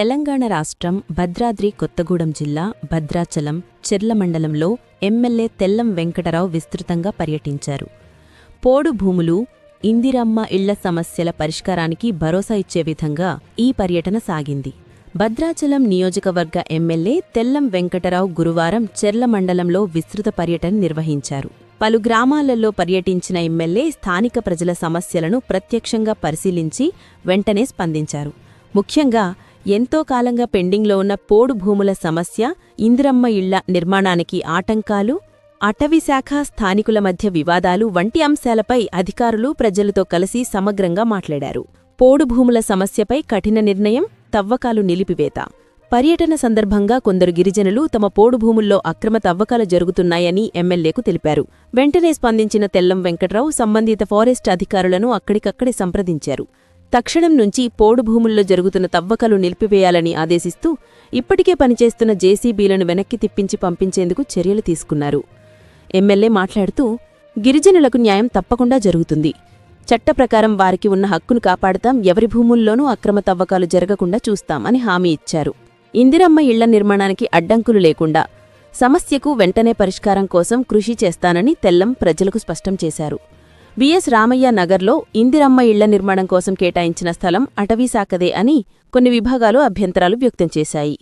తెలంగాణ రాష్ట్రం భద్రాద్రి కొత్తగూడెం జిల్లా భద్రాచలం చెర్ల మండలంలో ఎమ్మెల్యే తెల్లం వెంకటరావు విస్తృతంగా పర్యటించారు. పోడు భూములు ఇందిరమ్మ ఇళ్ళ సమస్యల పరిష్కారానికి భరోసా ఇచ్చే విధంగా ఈ పర్యటన సాగింది. భద్రాచలం నియోజకవర్గ ఎమ్మెల్యే తెల్లం వెంకటరావు గురువారం చెర్ల మండలంలో విస్తృత పర్యటన నిర్వహించారు. పలు గ్రామాలలో పర్యటించిన ఎమ్మెల్యే స్థానిక ప్రజల సమస్యలను ప్రత్యక్షంగా పరిశీలించి వెంటనే స్పందించారు. ముఖ్యంగా ఎంతో కాలంగా పెండింగ్లో ఉన్న పోడు భూముల సమస్య ఇందిరమ్మ ఇళ్ళ నిర్మాణానికి ఆటంకాలు అటవీశాఖ స్థానికుల మధ్య వివాదాలు వంటి అంశాలపై అధికారులు ప్రజలతో కలిసి సమగ్రంగా మాట్లాడారు. పోడు భూముల సమస్యపై కఠిన నిర్ణయం తవ్వకాలు నిలిపివేత. పర్యటన సందర్భంగా కొందరు గిరిజనులు తమ పోడు భూముల్లో అక్రమ తవ్వకాలు జరుగుతున్నాయని ఎమ్మెల్యేకు తెలిపారు. వెంటనే స్పందించిన తెల్లం వెంకట్రావు సంబంధిత ఫారెస్ట్ అధికారులను అక్కడికక్కడే సంప్రదించారు. తక్షణం నుంచి పోడు భూముల్లో జరుగుతున్న తవ్వకాలు నిలిపివేయాలని ఆదేశిస్తూ ఇప్పటికే పనిచేస్తున్న జేసీబీలను వెనక్కి తిప్పించి పంపించేందుకు చర్యలు తీసుకున్నారు. ఎమ్మెల్యే మాట్లాడుతూ గిరిజనులకు న్యాయం తప్పకుండా జరుగుతుంది. చట్ట ప్రకారం వారికి ఉన్న హక్కును కాపాడతాం ఎవరి భూముల్లోనూ అక్రమ తవ్వకాలు జరగకుండా చూస్తామని హామీ ఇచ్చారు. ఇందిరమ్మ ఇళ్ళ నిర్మాణానికి అడ్డంకులు లేకుండా సమస్యకు వెంటనే పరిష్కారం కోసం కృషి చేస్తానని తెల్లం ప్రజలకు స్పష్టం చేశారు. బిఎస్ రామయ్య నగర్లో ఇందిరమ్మ ఇళ్ళ నిర్మాణం కోసం కేటాయించిన స్థలం అటవీశాఖదే అని కొన్ని విభాగాలు అభ్యంతరాలు వ్యక్తం చేశాయి.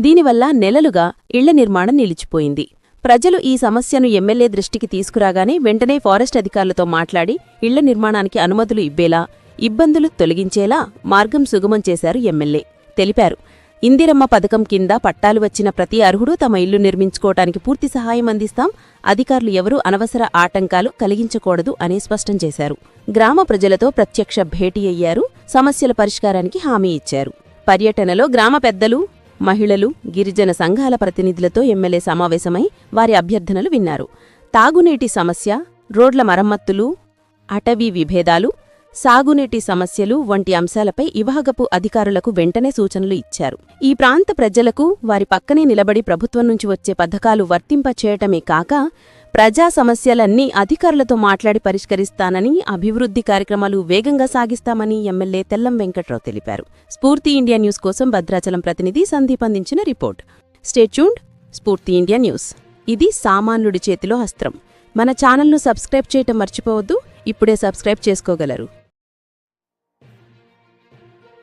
దీనివల్ల నెలలుగా ఇళ్ళ నిర్మాణం నిలిచిపోయింది. ప్రజలు ఈ సమస్యను ఎమ్మెల్యే దృష్టికి తీసుకురాగానే వెంటనే ఫారెస్ట్ అధికారులతో మాట్లాడి ఇళ్ళ నిర్మాణానికి అనుమతులు ఇవ్వేలా ఇబ్బందులు తొలగించేలా మార్గం సుగమం చేశారు ఎమ్మెల్యే. తెలిపారు. ఇందిరమ్మ పథకం కింద పట్టాలు వచ్చిన ప్రతి అర్హుడు తమ ఇల్లు నిర్మించుకోవటానికి పూర్తి సహాయం అందిస్తాం. అధికారులు ఎవరూ అనవసర ఆటంకాలు కలిగించకూడదు అని స్పష్టం చేశారు. గ్రామ ప్రజలతో ప్రత్యక్ష భేటీ అయ్యారు. సమస్యల పరిష్కారానికి హామీ ఇచ్చారు. పర్యటనలో గ్రామ పెద్దలు మహిళలు గిరిజన సంఘాల ప్రతినిధులతో ఎమ్మెల్యే సమావేశమై వారి అభ్యర్థనలు విన్నారు. తాగునీటి సమస్య రోడ్ల మరమ్మత్తులు అటవీ విభేదాలు సాగునీటి సమస్యలు వంటి అంశాలపై ఇవాహగపు అధికారులకు వెంటనే సూచనలు ఇచ్చారు. ఈ ప్రాంత ప్రజలకు వారి పక్కనే నిలబడి ప్రభుత్వం నుంచి వచ్చే పథకాలు వర్తింపచేయటమే కాక ప్రజా సమస్యలన్నీ అధికారులతో మాట్లాడి పరిష్కరిస్తానని అభివృద్ధి కార్యక్రమాలు వేగంగా సాగిస్తామని ఎమ్మెల్యే తెల్లం వెంకట్రావు తెలిపారు. స్ఫూర్తి ఇండియా న్యూస్ కోసం భద్రాచలం ప్రతినిధి సందీప్ అందించిన report. Stay tuned Spoorthi India news. ఇది సామాన్యుడి చేతిలో అస్త్రం. మన ఛానల్ను సబ్స్క్రైబ్ చేయటం మర్చిపోవద్దు. ఇప్పుడే సబ్స్క్రైబ్ చేసుకోగలరు.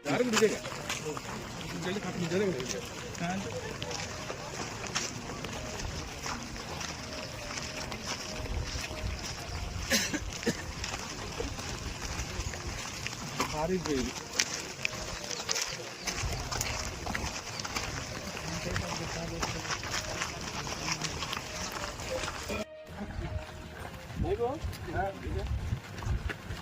ಯಾರಿಗೂ ಬಿಡಿದೆ ಭಾರಿ ಬೇಯಿ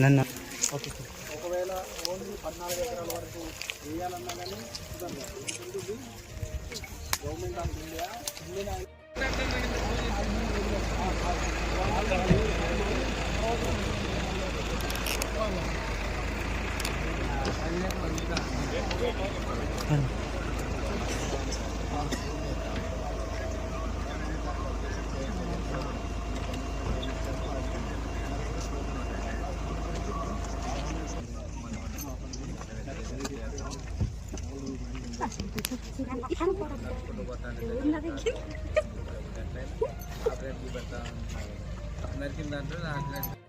నన్ను. ఓకే ఒకవేళ ఓన్లీ పద్నాలుగు ఎకరాల వరకు వేయాలన్నా కానీ గవర్నమెంట్ ఆఫ్ ఇండియా ఇండియా నరికిందంటే నాకు